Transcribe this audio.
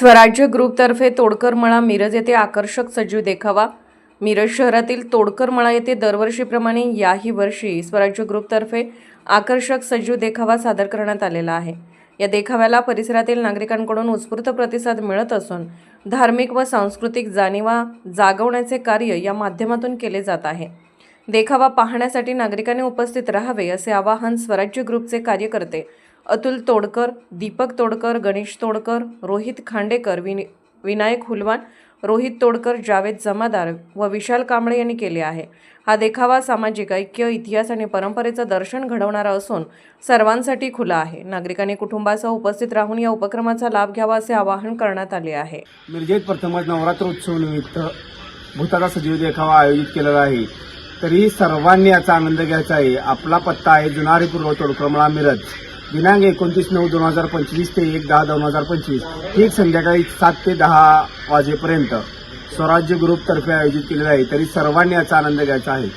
स्वराज्य ग्रुपतर्फे तोडकर मळा मिरज येथे आकर्षक सजीव देखावा. मिरज शहरातील तोडकर मळा येथे दरवर्षीप्रमाणे याही वर्षी स्वराज्य ग्रुपतर्फे आकर्षक सजीव देखावा सादर करण्यात आलेला आहे. या देखाव्याला परिसरातील नागरिकांकडून उत्स्फूर्त प्रतिसाद मिळत असून धार्मिक व सांस्कृतिक जाणीवा जागवण्याचे कार्य या माध्यमातून केले जात आहे. देखावा पाहण्यासाठी नागरिकांनी उपस्थित राहावे असे आवाहन स्वराज्य ग्रुपचे कार्यकर्ते अतुल तोडकर दीपक तोडकर गणेश तोडकर रोहित खांडेकर विनि विनायक हुलवान रोहित तोडकर जावेद जमादार व विशाल कांबळे यांनी केले आहे. हा देखावा सामाजिक ऐक्य इतिहास आणि परंपरेचं दर्शन घडवणारा असून सर्वांसाठी खुला आहे. नागरिकांनी कुटुंबासह उपस्थित राहून या उपक्रमाचा लाभ घ्यावा असे आवाहन करण्यात आले आहे. मिरजेत प्रथमच नवरात्रोत्सव निमित्त भूताचा सजीव देखावा आयोजित केलेला आहे. तरी सर्वांनी याचा आनंद घ्यायचा आहे. आपला पत्ता आहे जुनारी पूर्व तोडक्रमळा मिरज. दिनांक एकोणतीस नऊ दोन हजार पंचवीस ते एक दहा दोन हजार पंचवीस ठीक संध्याकाळी सात ते दहा वाजेपर्यंत. स्वराज्य ग्रुपतर्फे आयोजित केलेलं आहे तरी सर्वांनी याचा आनंद घ्यायचा आहे.